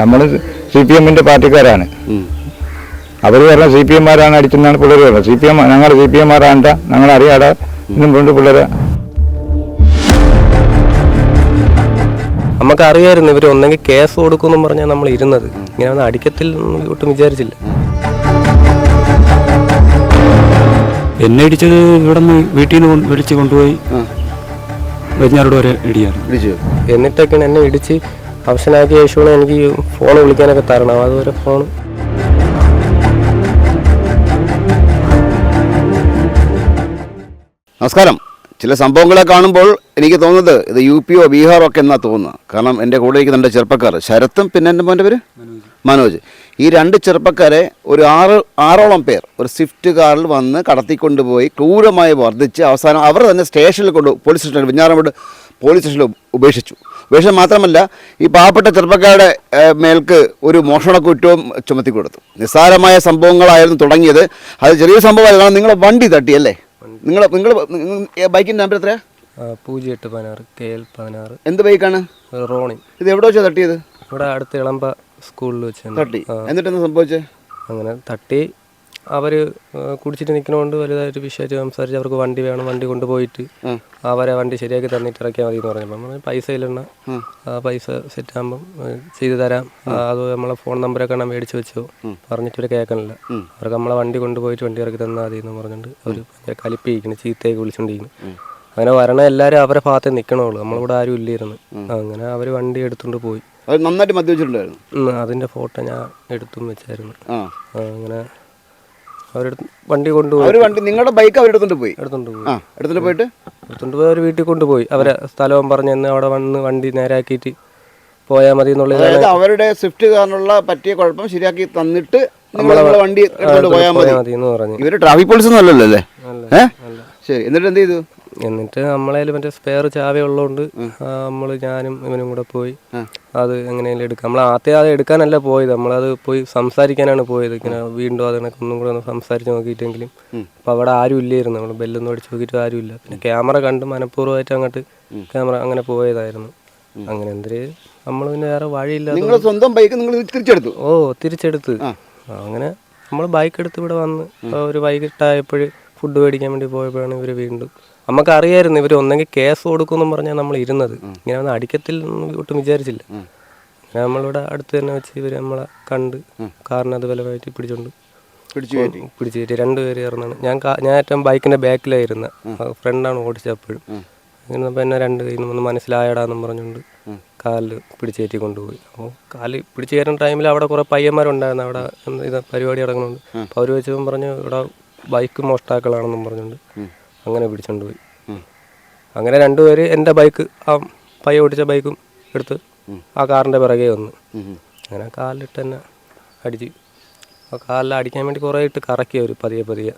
നമ്മൾ C P എമ്മിന്റെ പാർട്ടിക്കാരാണ്. അവർ പറഞ്ഞ സി പി എമ്മാരാണ് അടിച്ചെന്നാണ് പിള്ളേർ പറഞ്ഞത്. സി പി എം ഞങ്ങൾ സി പി എമ്മാരാണ്ട ഞങ്ങൾ അറിയാടാ ഇന്നും കൊണ്ട് പിള്ളേരെ. നമുക്ക് അറിയായിരുന്നു ഇവർ ഒന്നെങ്കിൽ കേസ് കൊടുക്കുമെന്നും പറഞ്ഞാൽ നമ്മൾ ഇരുന്നത്. ഇങ്ങനെ ഒന്ന് അടിക്കത്തിൽ ഒട്ടും വിചാരിച്ചില്ല. എന്നെ ഇടിച്ചത് ഇവിടെ നിന്ന് വീട്ടിൽ നിന്ന് വിളിച്ച് കൊണ്ടുപോയി വെഞ്ഞാറോട് വരെ ഇടിയായിരുന്നു. എന്നിട്ടൊക്കെയാണ് എന്നെ ഇടിച്ച് അവശനാക്കിയ ശേഷമാണ് എനിക്ക് ഫോൺ വിളിക്കാനൊക്കെ തരണം. അതുവരെ ഫോൺ നമസ്കാരം. ചില സംഭവങ്ങളെ കാണുമ്പോൾ എനിക്ക് തോന്നുന്നത് ഇത് യു പിയോ ബീഹാറോ ഒക്കെ എന്നാ തോന്നുന്നത്. കാരണം എന്റെ കൂടെ ഇരിക്കുന്ന രണ്ട് ചെറുപ്പക്കാർ ശരത്തും പിന്നെ എന്റെ മോന്റെ പേര്? മനോജ്. ഈ രണ്ട് ചെറുപ്പക്കാരെ ഒരു ആറ് ആറോളം പേർ ഒരു സ്വിഫ്റ്റ് കാറിൽ വന്ന് കടത്തിക്കൊണ്ടുപോയി ക്രൂരമായി വർദ്ധിച്ച് അവസാനം അവർ തന്നെ സ്റ്റേഷനിൽ കൊണ്ട് പോലീസ് സ്റ്റേഷനിൽ വിഞ്ഞാറമോട് പോലീസ് സ്റ്റേഷനിൽ ഉപേക്ഷിച്ചു. ഉപേക്ഷിച്ച മാത്രമല്ല ഈ പാവപ്പെട്ട ചെറുപ്പക്കാരുടെ മേൽക്ക് ഒരു മോഷണ കുറ്റവും ചുമത്തി കൊടുത്തു. നിസ്സാരമായ സംഭവങ്ങളായിരുന്നു തുടങ്ങിയത്. അത് ചെറിയ സംഭവമായിരുന്നു. നിങ്ങളെ വണ്ടി തട്ടി അല്ലേ? നിങ്ങൾ നിങ്ങൾ ബൈക്കിന്റെ നമ്പർ എത്രയാണ് പൂജ്യം എട്ട് പതിനാറ് കെ എൽ പതിനാറ്. എന്ത് ബൈക്കാണ്? റോണി. ഇത് എവിടെ വെച്ചാണ് തട്ടിയത്? ഇവിടെ അടുത്ത് ഇളമ്പ സ്കൂളിൽ വെച്ച് തട്ടി. എന്നിട്ട് എന്താ സംഭവിച്ചത് അങ്ങനെ തട്ടി. അവർ കുടിച്ചിട്ട് നിൽക്കണോണ്ട് വലുതായിട്ട് വിഷയമായിട്ട് സംസാരിച്ച് അവർക്ക് വണ്ടി വേണം വണ്ടി കൊണ്ടുപോയിട്ട് അവരെ വണ്ടി ശരിയാക്കി തന്നിട്ട് ഇറക്കിയാൽ മതി എന്ന് പറഞ്ഞപ്പോൾ നമ്മൾ പൈസ ഇല്ലെണ്ണ. ആ. പൈസ സെറ്റ് ആകുമ്പം ചെയ്തു തരാം. അത് നമ്മളെ ഫോൺ നമ്പറൊക്കെ എണ്ണം മേടിച്ച് വെച്ചോ. പറഞ്ഞിട്ട് ഇവർ കേൾക്കണില്ല. അവർക്ക് നമ്മളെ വണ്ടി കൊണ്ടുപോയിട്ട് വണ്ടി ഇറക്കി തന്നാൽ മതി എന്ന് പറഞ്ഞിട്ട് അവർ ഭയങ്കര കലിപ്പിയിരിക്കുന്നു ചീത്തയൊക്കെ വിളിച്ചുകൊണ്ടിരിക്കുന്നു അങ്ങനെ വരണ എല്ലാവരും അവരെ ഭാഗത്ത് നിൽക്കണുള്ളൂ നമ്മളിവിടെ ആരും ഇല്ലായിരുന്നു. അങ്ങനെ അവർ വണ്ടി എടുത്തുകൊണ്ട് പോയി. അത് നന്നായിട്ട് മദ്യപിച്ചിട്ടുണ്ടായിരുന്നു ഉം, അതിന്റെ ഫോട്ടോ ഞാൻ എടുത്തും വെച്ചായിരുന്നു. ആ. ആ, അങ്ങനെ അവരെടുത്ത് വണ്ടി കൊണ്ടുപോയി. അവർ വണ്ടി നിങ്ങളുടെ ബൈക്ക് അവരെടുത്തോണ്ട് പോയി? എടുത്തോണ്ട് പോയി. ആ എടുത്തോണ്ട് പോയിട്ട്? എടുത്തോണ്ട് പോയി അവർ വീട്ടിൽ കൊണ്ടുപോയി. അവരെ സ്ഥലവും പറഞ്ഞു എന്ന് അവിടെ വന്ന് വണ്ടി നേരാക്കിയിട്ട് പോയാൽ മതി എന്നുള്ളത് അതായത് അവരുടെ സ്വിഫ്റ്റ് കാറിനുള്ള പറ്റിയ കുഴപ്പം ശരിയാക്കി തന്നിട്ട് നിങ്ങൾ നിങ്ങളുടെ വണ്ടി എടുത്തോണ്ട് പോയാൽ മതി മതി. എന്ന് പറഞ്ഞു. ഇവർ ട്രാഫിക് പോലീസ് ഒന്നും അല്ലല്ലോ അല്ലേ. ശരി എന്നിട്ട് എന്ത് ചെയ്തു? എന്നിട്ട് നമ്മളതിൽ മറ്റേ സ്പെയർ ചാവി ഉള്ളതുകൊണ്ട് നമ്മൾ ഞാനും ഇവനും കൂടെ പോയി അത് എങ്ങനെയെങ്കിലും എടുക്കാം. നമ്മൾ ആദ്യം അത് എടുക്കാനല്ല പോയത്. നമ്മളത് പോയി സംസാരിക്കാനാണ് പോയത്. ഇങ്ങനെ വീണ്ടും അത് കണക്ക് ഒന്നും കൂടെ ഒന്ന് സംസാരിച്ച് നോക്കിയിട്ടെങ്കിലും. അപ്പോൾ അവിടെ ആരും ഇല്ലായിരുന്നു. നമ്മൾ ബെല്ലൊന്നും അടിച്ച് നോക്കിയിട്ട് ആരും ഇല്ല. പിന്നെ ക്യാമറ കണ്ട് മനഃപൂർവമായിട്ട് അങ്ങോട്ട് ക്യാമറ അങ്ങനെ പോയതായിരുന്നു. അങ്ങനെ എന്തിന് നമ്മൾ പിന്നെ വേറെ വഴിയില്ല നിങ്ങൾ സ്വന്തം ബൈക്ക് നിങ്ങൾ തിരിച്ചെടുത്തു? ഓ തിരിച്ചെടുത്ത്. അങ്ങനെ നമ്മൾ ബൈക്ക് എടുത്ത് ഇവിടെ വന്ന്. ഒരു വൈകിട്ടായപ്പോൾ ഫുഡ് മേടിക്കാൻ വേണ്ടി പോയപ്പോഴാണ് ഇവർ വീണ്ടും നമുക്ക് അറിയായിരുന്നു ഇവർ ഒന്നെങ്കിൽ കേസ് കൊടുക്കുമെന്നും പറഞ്ഞാൽ നമ്മൾ ഇരുന്നത്. ഇങ്ങനെ ഒന്ന് അടിക്കത്തിൽ ഒട്ടും വിചാരിച്ചില്ല. അങ്ങനെ നമ്മളിവിടെ അടുത്ത് തന്നെ വെച്ച് ഇവർ നമ്മളെ കണ്ട് കാറിനത് ബലമായിട്ട് പിടിച്ചോണ്ട് പിടിച്ചു കയറ്റി. രണ്ടുപേര് ചേർന്നാണ് ഞാൻ ഞാൻ ഏറ്റവും ബൈക്കിന്റെ ബാക്കിലായിരുന്ന. ഫ്രണ്ടാണ് ഓടിച്ചത് അപ്പോഴും അങ്ങനെ എന്നെ രണ്ട് കയ്യിൽ നിന്ന് മനസ്സിലായടാന്നും പറഞ്ഞുകൊണ്ട് കാലിൽ പിടിച്ചു കയറ്റി കൊണ്ടുപോയി. അപ്പോൾ കാൽ പിടിച്ചു കയറുന്ന ടൈമിൽ അവിടെ കുറേ പയ്യന്മാരുണ്ടായിരുന്നു. അവിടെ ഇത് പരിപാടി നടക്കുന്നുണ്ട്. അപ്പോൾ അവർ വെച്ചപ്പം പറഞ്ഞു ഇവിടെ ബൈക്ക് മോഷ്ടാക്കളാണെന്നും പറഞ്ഞുകൊണ്ട് അങ്ങനെ പിടിച്ചോണ്ട് പോയി. അങ്ങനെ രണ്ടുപേര് എന്റെ ബൈക്ക് ആ പയ്യ ഓടിച്ച ബൈക്കും എടുത്ത് ആ കാറിന്റെ പിറകെ വന്ന്. അങ്ങനെ കാലിലിട്ട് തന്നെ അടിച്ച്. ആ കാലിൽ അടിക്കാൻ വേണ്ടി കുറേ ഇട്ട് കറക്കി അവർ പതിയെ പതിയെ.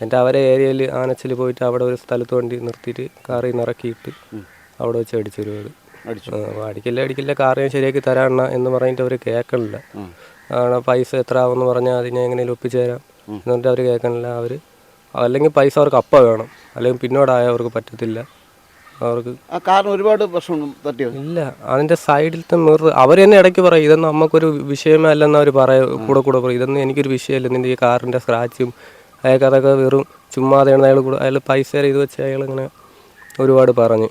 എന്നിട്ട് അവരെ ഏരിയയിൽ ആനച്ചിൽ പോയിട്ട് അവിടെ ഒരു സ്ഥലത്ത് വണ്ടി നിർത്തിയിട്ട് കാറിൽ നിന്ന് ഇറക്കിയിട്ട് അവിടെ വെച്ച് അടിച്ചു അപ്പോൾ അടിക്കില്ല അടിക്കില്ല കാർ ഞാൻ ശരിയാക്കി തരാണ എന്ന് പറഞ്ഞിട്ട് അവർ കേൾക്കണില്ല. പൈസ എത്ര ആവുമെന്ന് പറഞ്ഞാൽ അതിനെ എങ്ങനെയും ഒപ്പിച്ചു തരാം എന്നിട്ട് അവർ കേൾക്കണില്ല. അവർ അല്ലെങ്കിൽ പൈസ അവർക്ക് അപ്പം വേണം. അല്ലെങ്കിൽ പിന്നോടായ അവർക്ക് പറ്റത്തില്ല. അവർക്ക് ആ കാറിന് ഒരുപാട് പ്രശ്നം തട്ടിയോ? ഇല്ല. അതിന്റെ സൈഡിലത്തെ മിറർ അവർ തന്നെ ഇടയ്ക്ക് പറയും ഇതൊന്നും നമുക്കൊരു വിഷയമേ അല്ലെന്ന് അവർ പറയും കൂടെ കൂടെ പറയും. ഇതൊന്നും എനിക്കൊരു വിഷയമല്ല നിന്റെ ഈ കാറിന്റെ സ്ക്രാച്ചും അയാൾക്ക് അതൊക്കെ വെറും ചുമ്മാതെയാണ് അയാൾ കൂടെ അയാൾ പൈസ ഇത് വെച്ച് അയാൾ ഇങ്ങനെ ഒരുപാട് പറഞ്ഞു.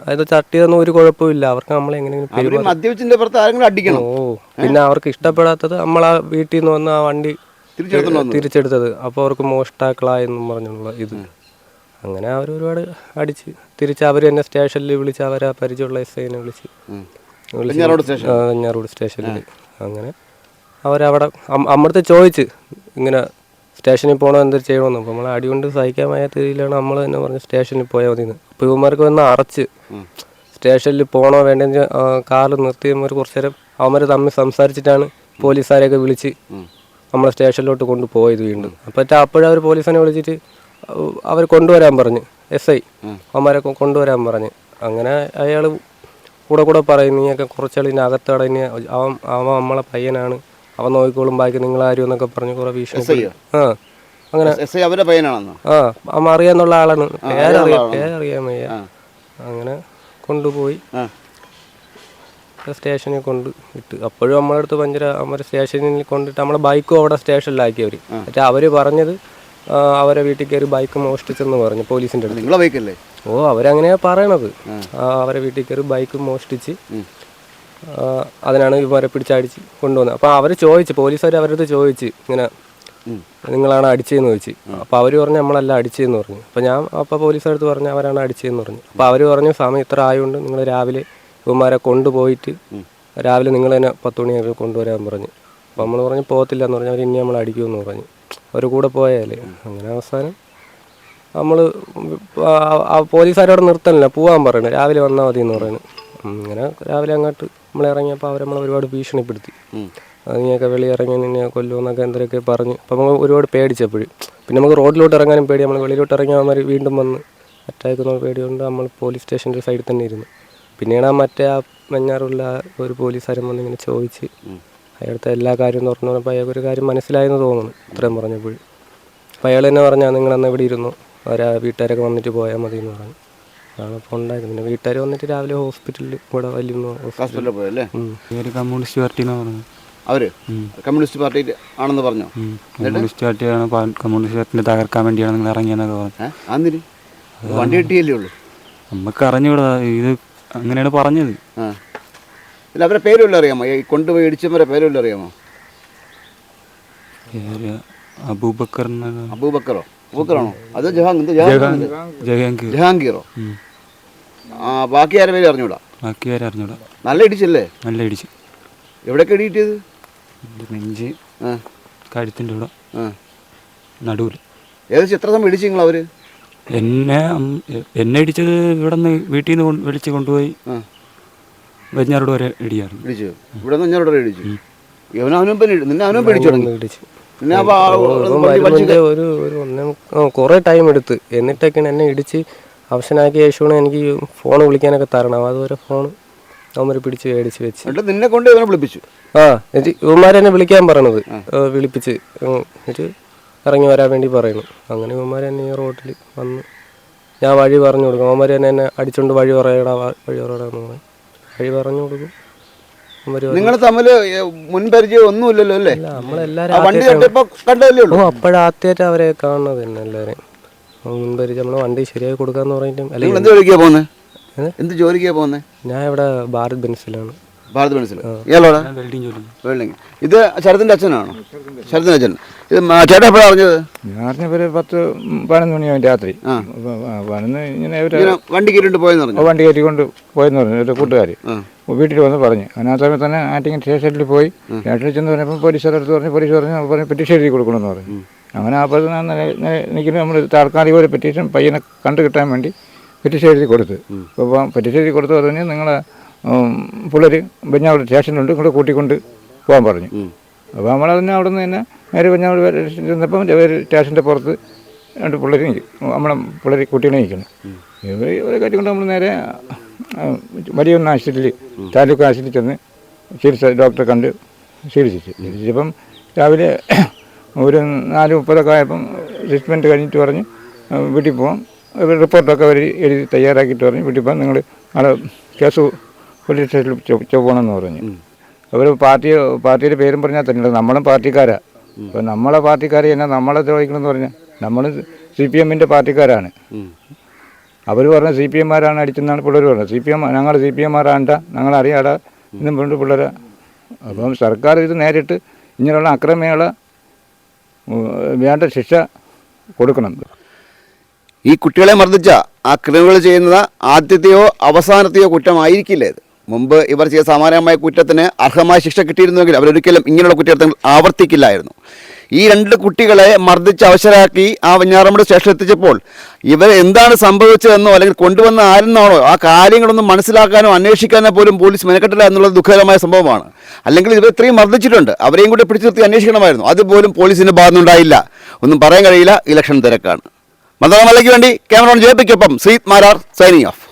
അതായത് ചട്ടിയതൊന്നും ഒരു കുഴപ്പമില്ല അവർക്ക് നമ്മളെ എങ്ങനെയെങ്കിലും അവർ പെരുമാ- മദ്യപിച്ചിന്റെ പുറത്ത് ആരെങ്കിലും അടിക്കണം. ഓ പിന്നെ അവർക്ക് ഇഷ്ടപ്പെടാത്തത് നമ്മളാ വീട്ടിൽ നിന്ന് വന്ന് ആ വണ്ടി. തിരിച്ചെടുത്തത്. അപ്പോൾ അവർക്ക് മോഷ്ടാക്കളായെന്നും പറഞ്ഞുള്ള ഇത്. അങ്ങനെ അവർ ഒരുപാട് അടിച്ച് തിരിച്ച് അവർ തന്നെ സ്റ്റേഷനിൽ വിളിച്ച് അവരെ പരിചയമുള്ള എസ് ഐനെ വിളിച്ച്. വെഞ്ഞാറോട് സ്റ്റേഷനിൽ അങ്ങനെ അവരവിടെ അമ്മടുത്ത് ചോദിച്ച് ഇങ്ങനെ സ്റ്റേഷനിൽ പോകണോ എന്ത് ചെയ്യണമെന്ന് അപ്പോൾ നമ്മൾ അടി കൊണ്ട് സഹിക്കാൻ വയ്യാത്ത രീതിയിലാണ് നമ്മൾ തന്നെ പറഞ്ഞ് സ്റ്റേഷനിൽ പോയാൽ മതി അപ്പോൾ ഇവന്മാർക്ക് വന്ന് അറച്ച് സ്റ്റേഷനിൽ പോകണോ വേണ്ടെന്ന് കാറിൽ നിർത്തി ഇവന്മാർ കുറച്ച് നേരം അവന്മാർ തമ്മിൽ സംസാരിച്ചിട്ടാണ് പോലീസുകാരെയൊക്കെ വിളിച്ച് നമ്മളെ സ്റ്റേഷനിലോട്ട് കൊണ്ടുപോയത് വീണ്ടും. അപ്പോൾ അപ്പോഴവർ പോലീസിനെ വിളിച്ചിട്ട് അവർ കൊണ്ടുവരാൻ പറഞ്ഞ് എസ് ഐ. അവന്മാരെ കൊണ്ടുവരാൻ പറഞ്ഞ്. അങ്ങനെ അയാൾ കൂടെ കൂടെ പറയും നീയൊക്കെ കുറച്ചാൾ ഇതിന്റെ അകത്തട ഇനി അവൻ അവൻ നമ്മളെ പയ്യനാണ്. അവൻ നോക്കിക്കോളും ബാക്കി നിങ്ങൾ നിങ്ങളാരും എന്നൊക്കെ പറഞ്ഞ് കുറേ ഭീഷണി ആ. അങ്ങനെ അവരുടെ പയ്യനാണെന്നോ? ആ അമ്മ അറിയാന്നുള്ള ആളാണ്. പേരറിയാം പേരറിയാൻ വയ്യ. അങ്ങനെ കൊണ്ടുപോയി. സ്റ്റേഷനിൽ കൊണ്ട് ഇട്ട്. അപ്പോഴും നമ്മളെ അടുത്ത് ഭയങ്കര നമ്മുടെ സ്റ്റേഷനിൽ കൊണ്ടിട്ട് നമ്മളെ ബൈക്കും അവിടെ സ്റ്റേഷനിലാക്കി അവർ പക്ഷേ അവർ പറഞ്ഞത് അവരെ വീട്ടിൽ കയറി ബൈക്ക് മോഷ്ടിച്ചെന്ന് പറഞ്ഞു പോലീസിന്റെ അടുത്ത്. നിങ്ങളെ ബൈക്കല്ലേ ഓ അവരങ്ങനെയാ പറയണത്. അവരെ വീട്ടിൽ കയറി ബൈക്ക് മോഷ്ടിച്ച് അതിനാണ് ഇവരെ പിടിച്ചടിച്ച് കൊണ്ടുവന്നത്. അപ്പോൾ അവർ ചോദിച്ചു പോലീസുകാർ അവരുടെ അടുത്ത് ചോദിച്ച് ഇങ്ങനെ നിങ്ങളാണ് അടിച്ചതെന്ന് ചോദിച്ചു. അപ്പോൾ അവർ പറഞ്ഞു നമ്മളല്ല അടിച്ചതെന്ന് പറഞ്ഞു. അപ്പോൾ ഞാൻ അപ്പോൾ പോലീസുകാരടുത്ത് പറഞ്ഞു അവരാണ് അടിച്ചതെന്ന് പറഞ്ഞു. അപ്പോൾ അവർ പറഞ്ഞു സമയം ഇത്ര ആയതുകൊണ്ട് നിങ്ങൾ രാവിലെ ഇവന്മാരെ കൊണ്ടുപോയിട്ട് രാവിലെ നിങ്ങൾ തന്നെ പത്ത് മണിയൊക്കെ കൊണ്ടുവരാൻ പറഞ്ഞു. അപ്പം നമ്മൾ പറഞ്ഞു പോകത്തില്ല എന്ന് പറഞ്ഞു. അവർ ഇനി നമ്മൾ അടിക്കുമെന്ന് പറഞ്ഞു. അവർ കൂടെ പോയാലേ. അങ്ങനെ അവസാനം നമ്മൾ പോലീസുകാരോട് നിർത്തണില്ല പോവാൻ പറയണ. രാവിലെ വന്നാൽ മതി എന്ന് പറയുന്നത് അങ്ങനെ രാവിലെ അങ്ങോട്ട് നമ്മൾ ഇറങ്ങിയപ്പോൾ അവർ നമ്മളെ ഒരുപാട് ഭീഷണിപ്പെടുത്തി. നീയൊക്കെ വെളി ഇറങ്ങി നിന്നെ കൊല്ലുമെന്നൊക്കെ എന്തൊക്കെ പറഞ്ഞ്. അപ്പം നമ്മൾ ഒരുപാട് പേടിച്ചപ്പോഴും. പിന്നെ നമുക്ക് റോഡിലോട്ട് ഇറങ്ങാനും പേടി നമ്മൾ വെളിയിലോട്ട് ഇറങ്ങിയാൽ വീണ്ടും വന്ന് അറ്റാക്ക് എന്നുള്ള പേടിയുണ്ട് നമ്മൾ പോലീസ് സ്റ്റേഷന്റെ സൈഡിൽ തന്നെ ഇരുന്നു. പിന്നെയാണ് ആ മറ്റേ ആ മഞ്ഞാറുള്ള ഒരു പോലീസുകാരൻ വന്ന് ഇങ്ങനെ ചോദിച്ച് അയാളത്തെ എല്ലാ കാര്യവും തുറന്നു പറഞ്ഞപ്പോൾ അയാൾക്ക് ഒരു കാര്യം മനസ്സിലായെന്ന് തോന്നുന്നു ഇത്രയും പറഞ്ഞപ്പോൾ. അപ്പോൾ അയാൾ തന്നെ പറഞ്ഞാൽ നിങ്ങൾ അന്ന് ഇവിടെ ഇരുന്നു. അവരാ വീട്ടുകാരൊക്കെ വന്നിട്ട് പോയാൽ മതി എന്ന് പറഞ്ഞു. അതാണ് അപ്പോൾ ഉണ്ടായത്. പിന്നെ വീട്ടുകാർ വന്നിട്ട് രാവിലെ ഹോസ്പിറ്റലിൽ ഇവിടെ വലിയ ഹോസ്പിറ്റലിൽ പോയല്ലേ ഇവർ കമ്മ്യൂണിസ്റ്റ് പാർട്ടി എന്നാ പറഞ്ഞു അവർ? കമ്മ്യൂണിസ്റ്റ് പാർട്ടി ആണെന്ന് പറഞ്ഞു? കമ്മ്യൂണിസ്റ്റ് പാർട്ടിയാണ് കമ്മ്യൂണിസ്റ്റ് പാർട്ടിനെ തകർക്കാൻ വേണ്ടിയാണ് നിങ്ങൾ ഇറങ്ങിയെന്നൊക്കെ പറഞ്ഞു. വണ്ടി കിട്ടിയല്ലേ ഉള്ളൂ? നമുക്ക് അറിഞ്ഞൂടാ. ഇത് അങ്ങനെയാണ് പറഞ്ഞത്. ആ. ഇല്ല അവരെ പേര് വല്ലതും അറിയാമോ? ഈ കൊണ്ടുപോയി ഇടിച്ചവരെ പേര് വല്ലതും അറിയാമോ? പേര് അബൂബക്കർ എന്നാണ്. അബൂബക്കറോ? അബൂബക്കറാണോ? അത് എന്ത് ജഹാംഗീർ ജഹാംഗീറോ? ഉം. ആ ബാക്കി ആരെ പേര് അറിഞ്ഞൂടാ? ബാക്കി ആരും അറിഞ്ഞൂടാ. നല്ല ഇടിച്ചല്ലേ? നല്ല ഇടിച്ച്. എവിടെയൊക്കെ ഇടി കിട്ടിയത് എന്റെ നെഞ്ച് ആ. കഴുത്തിന്റെ കൂടെ ആ. നടുവിൽ ഏകദേശം എത്ര സമയം ഇടിച്ചു നിങ്ങൾ അവർ? എന്നെ എന്നെ ഇടിച്ചത് ഇവിടെ നിന്ന് വീട്ടിൽ നിന്ന് വിളിച്ച് കൊണ്ടുപോയി വെഞ്ഞാറോട് വരെ ഇടിയായിരുന്നു. ഇടിച്ചു. ഇവിടെ നിന്ന് ഞാൻ ഇടിച്ചു. ഇവൻ അവനും നിന്നെ അവനും പേടിച്ചു തുടങ്ങി. ഒരു ഒരു ഒന്നേ കുറേ ടൈം എടുത്ത്. എന്നിട്ടൊക്കെയാണ് എന്നെ ഇടിച്ച് അവശനാക്കിയ ശേഷമാണ് എനിക്ക് ഫോൺ വിളിക്കാനൊക്കെ തരണം. അതുവരെ ഫോൺ അവന്മാർ പിടിച്ച് മേടിച്ച് വെച്ച്. നിന്നെ കൊണ്ട് വിളിപ്പിച്ചു. ആ ഇവന്മാരെന്നെ വിളിക്കാൻ പറഞ്ഞത് വിളിപ്പിച്ച്. എന്നിട്ട് ഇറങ്ങി വരാൻ വേണ്ടി പറയുന്നു. അങ്ങനെ ഇവന്മാർ തന്നെ ഈ റോട്ടിൽ വന്ന് ഞാൻ വഴി പറഞ്ഞു കൊടുക്കും. അവന്മാർ തന്നെ എന്നെ അടിച്ചുകൊണ്ട് വഴി പറയടാ വഴി പറയടാ എന്ന് പറയും വഴി പറഞ്ഞു കൊടുക്കും. നിങ്ങൾ തമ്മിൽ മുൻപരിചയം ഒന്നുമില്ലല്ലോ അല്ലേ? നമ്മളെല്ലാരും വണ്ടി കണ്ടതല്ലേ ഓ ഉള്ളൂ അപ്പോഴാദ്യമായിട്ട് അവരെ കാണുന്നത് തന്നെ എല്ലാവരെയും മുൻപരിചയം നമ്മൾ വണ്ടി ശരിയായി കൊടുക്കാന്ന് പറഞ്ഞിട്ടും അല്ലെങ്കിൽ എന്ത് ജോലിക്കാ പോകുന്നത് എന്ത് ജോലിക്കാ പോകുന്നത് ഞാൻ ഇവിടെ ഭാരത് ബെൻസിലാണ്. ഭാരത് ബെൻസിൽ ഇയാളോടാ? വെള്ളിങ് ഇത് ശരത്തിന്റെ അച്ഛനാണോ? ശരത്തിന്റെ അച്ഛൻ. ഇത് ചേട്ടാ എപ്പോഴാണ് അറിഞ്ഞത്? ഞാൻ ഒരു പത്ത് പതിനൊന്ന് മണിയാവും രാത്രി. ആ. ആ, പതിനൊന്ന് ഇങ്ങനെ ഒരു ഇങ്ങനെ വണ്ടി കയറ്റി പോയെന്ന് പറഞ്ഞു? വണ്ടി കയറ്റിക്കൊണ്ട് പോയെന്ന് പറഞ്ഞു ഒരു കൂട്ടുകാർ. വീട്ടിൽ വന്ന് പറഞ്ഞു. അതിനാ സമയത്ത് തന്നെ ആറ്റിങ്ങൽ സ്റ്റേഷനിൽ പോയി. സ്റ്റേഷനിൽ ചെന്ന് പറഞ്ഞപ്പോൾ പോലീസ് അടുത്ത് പറഞ്ഞു പോലീസ് പറഞ്ഞു അപ്പോൾ പറഞ്ഞു പെറ്റീഷൻ എഴുതി കൊടുക്കണമെന്ന് പറഞ്ഞു. അങ്ങനെ അപ്പോൾ നിൽക്കുന്ന നമ്മൾ താൽക്കാലിക ഒരു പെറ്റീഷൻ പയ്യനെ കണ്ടു കിട്ടാൻ വേണ്ടി പെറ്റീഷൻ എഴുതി കൊടുത്ത്. അപ്പോൾ പെറ്റീഷൻ എഴുതി കൊടുത്ത് പറഞ്ഞാൽ നിങ്ങളെ പിള്ളേർ ബെഞ്ഞാവിടെ സ്റ്റേഷനിലുണ്ട് ഇങ്ങോട്ട് കൂട്ടിക്കൊണ്ട് പോകാൻ പറഞ്ഞു. അപ്പോൾ നമ്മളതിന് അവിടെ നിന്ന് തന്നെ നേരെ ബെഞ്ഞാവിടെ ചെന്നപ്പം സ്റ്റേഷന്റെ പുറത്ത് രണ്ട് പിള്ളേർ നിൽക്കും നമ്മളെ പിള്ളേർ കുട്ടികളെ നിൽക്കണം ഇവർ ഇവരെ കൊണ്ട് നമ്മൾ നേരെ വലിയൊന്ന് ആശുപത്രിയിൽ താലൂക്ക് ആശുപത്രിയിൽ ചെന്ന് ചികിത്സ ഡോക്ടറെ കണ്ട് ചികിത്സിച്ചു. ചികിത്സിച്ചപ്പം രാവിലെ ഒരു നാല് മുപ്പതൊക്കെ ആയപ്പം ട്രീറ്റ്മെന്റ് കഴിഞ്ഞിട്ട് പറഞ്ഞ് വീട്ടിൽ പോകാം അവർ റിപ്പോർട്ടൊക്കെ അവർ എഴുതി തയ്യാറാക്കിയിട്ട് പറഞ്ഞു വീട്ടിൽ പോകാം നിങ്ങൾ നാളെ കേസ് പോലീസ് സ്റ്റേഷനിൽ പോകണമെന്ന് പറഞ്ഞു. അവർ പാർട്ടി പാർട്ടിയുടെ പേരും പറഞ്ഞാൽ തന്നെ. നമ്മളും പാർട്ടിക്കാരാ. അപ്പോൾ നമ്മളെ പാർട്ടിക്കാരെ തന്നെ നമ്മളെ ദ്രോഹിക്കണമെന്ന് പറഞ്ഞാൽ നമ്മൾ സി പി എമ്മിന്റെ പാർട്ടിക്കാരാണ്. അവർ പറഞ്ഞ സി പി എമ്മാരാണ് അടിച്ചെന്നാണ് പിള്ളേർ പറഞ്ഞത്. സി പി എം ഞങ്ങൾ സി പി എമ്മാരാണ്ട ഞങ്ങൾ അറിയാടാ എന്നും പറഞ്ഞിട്ട് പിള്ളേരെ. അപ്പം സർക്കാർ ഇത് നേരിട്ട് ഇങ്ങനെയുള്ള അക്രമികളെ വേണ്ട ശിക്ഷ കൊടുക്കണം. ഈ കുട്ടികളെ മർദ്ദിച്ച ആ ക്രിമിനൽ ചെയ്യുന്നത് ആദ്യത്തെയോ അവസാനത്തെയോ കുറ്റമായിരിക്കില്ല ഇത്? മുമ്പ് ഇവർ ചെയ്ത സമാനമായ കുറ്റത്തിന് അർഹമായ ശിക്ഷ കിട്ടിയിരുന്നുവെങ്കിൽ അവരൊരിക്കലും ഇങ്ങനെയുള്ള കുറ്റകൃത്യങ്ങൾ ആവർത്തിക്കില്ലായിരുന്നു. ഈ രണ്ട് കുട്ടികളെ മർദ്ദിച്ച് അവശരാക്കി ആ വെഞ്ഞാറമ്മയുടെ സ്റ്റേഷനിൽ എത്തിച്ചപ്പോൾ ഇവർ എന്താണ് സംഭവിച്ചതെന്നോ അല്ലെങ്കിൽ കൊണ്ടുവന്ന ആരെന്നാണോ ആ കാര്യങ്ങളൊന്നും മനസ്സിലാക്കാനോ അന്വേഷിക്കാനോ പോലും പോലീസ് മെനക്കെട്ടില്ല എന്നുള്ളത് ദുഃഖകരമായ സംഭവമാണ്. അല്ലെങ്കിൽ ഇവർ ഇത്രയും മർദ്ദിച്ചിട്ടുണ്ട്. അവരെയും കൂടി പിടിച്ചു നിർത്തി അന്വേഷിക്കണമായിരുന്നു. അതുപോലും പോലീസിന് ഭാഗത്തുനിന്നുണ്ടായില്ല ഒന്നും പറയാൻ കഴിയില്ല. ഇലക്ഷൻ തിരക്കാണ്. മന്ത്രാലയ്ക്ക് വേണ്ടി ക്യാമറോൺ ജയപ്പിക്കൊപ്പം ശ്രീത് മാരാർ സൈനിങ് ഓഫ്.